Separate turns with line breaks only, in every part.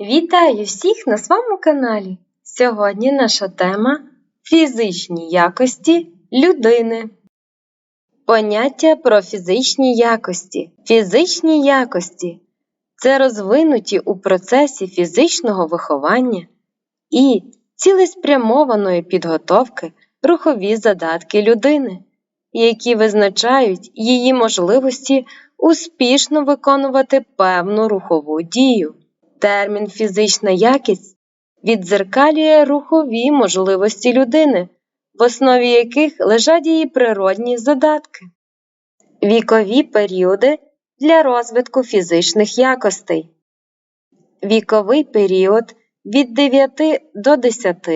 Вітаю всіх на своєму каналі! Сьогодні наша тема фізичні якості людини. Поняття про фізичні якості. Фізичні якості це розвинуті у процесі фізичного виховання і цілеспрямованої підготовки рухові задатки людини, які визначають її можливості успішно виконувати певну рухову дію. Термін фізична якість віддзеркалює рухові можливості людини, в основі яких лежать її природні задатки. Вікові періоди для розвитку фізичних якостей. Віковий період від 9 до 10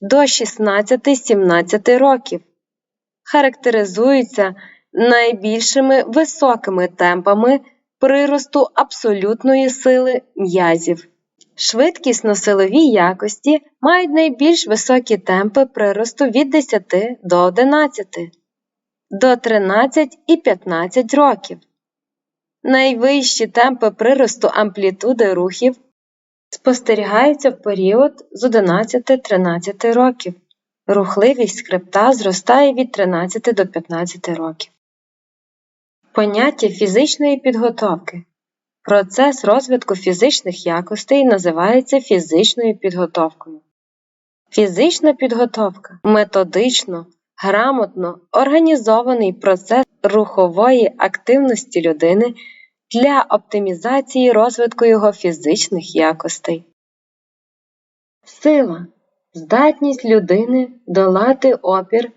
до 16-17 років характеризується найбільшими високими темпами приросту абсолютної сили м'язів. Швидкісно-силові якості мають найбільш високі темпи приросту від 10 до 11, до 13 і 15 років. Найвищі темпи приросту амплітуди рухів спостерігаються в період з 11-13 років. Рухливість хребта зростає від 13 до 15 років. Поняття фізичної підготовки. Процес розвитку фізичних якостей називається фізичною підготовкою. Фізична підготовка методично, грамотно організований процес рухової активності людини для оптимізації розвитку його фізичних якостей. Сила здатність людини долати опір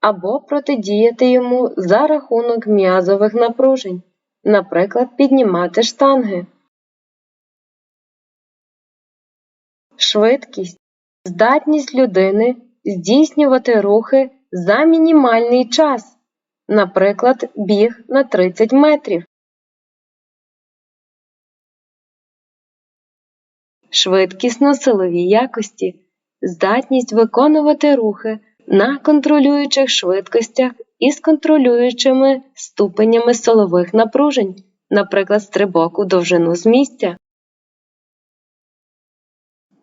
або протидіяти йому за рахунок м'язових напружень, наприклад, піднімати штанги. Швидкість здатність людини здійснювати рухи за мінімальний час, наприклад, біг на 30 метрів. Швидкісно-силові якості здатність виконувати рухи на контролюючих швидкостях із контролюючими ступенями силових напружень, наприклад, стрибок у довжину з місця.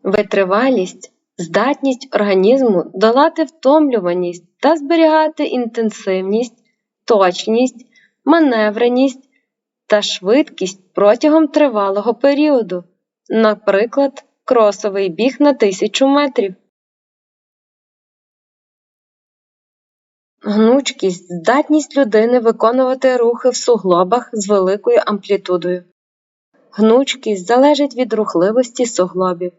Витривалість здатність організму долати втомлюваність та зберігати інтенсивність, точність, маневреність та швидкість протягом тривалого періоду, наприклад, кросовий біг на 1000 метрів. Гнучкість здатність людини виконувати рухи в суглобах з великою амплітудою. Гнучкість залежить від рухливості суглобів.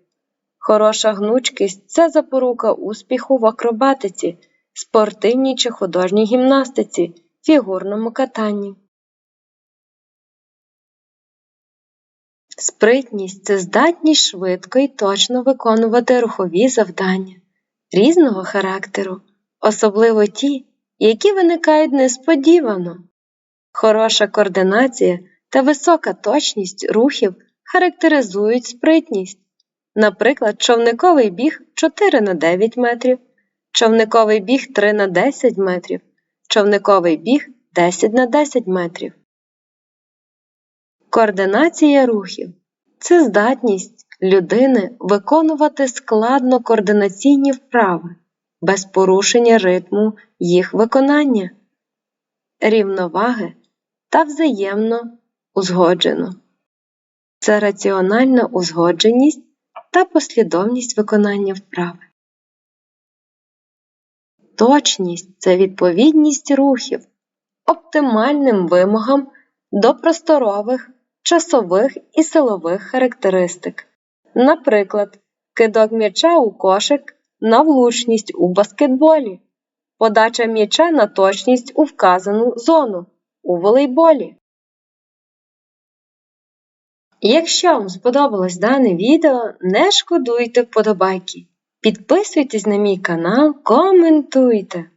Хороша гнучкість це запорука успіху в акробатиці, спортивній чи художній гімнастиці, фігурному катанні. Спритність це здатність швидко і точно виконувати рухові завдання різного характеру, особливо ті, які виникають несподівано. Хороша координація та висока точність рухів характеризують спритність, наприклад, човниковий біг 4 на 9 метрів, човниковий біг 3 на 10 метрів, човниковий біг 10 на 10 метрів. Координація рухів це здатність людини виконувати складно координаційні вправи без порушення ритму їх виконання, рівноваги та взаємно узгоджено. Це раціональна узгодженість та послідовність виконання вправи. Точність це відповідність рухів оптимальним вимогам до просторових, часових і силових характеристик. Наприклад, кидок м'яча у кошик на влучність у баскетболі, подача м'яча на точність у вказану зону у волейболі. Якщо вам сподобалось дане відео, не шкодуйте вподобайки. Підписуйтесь на мій канал, коментуйте.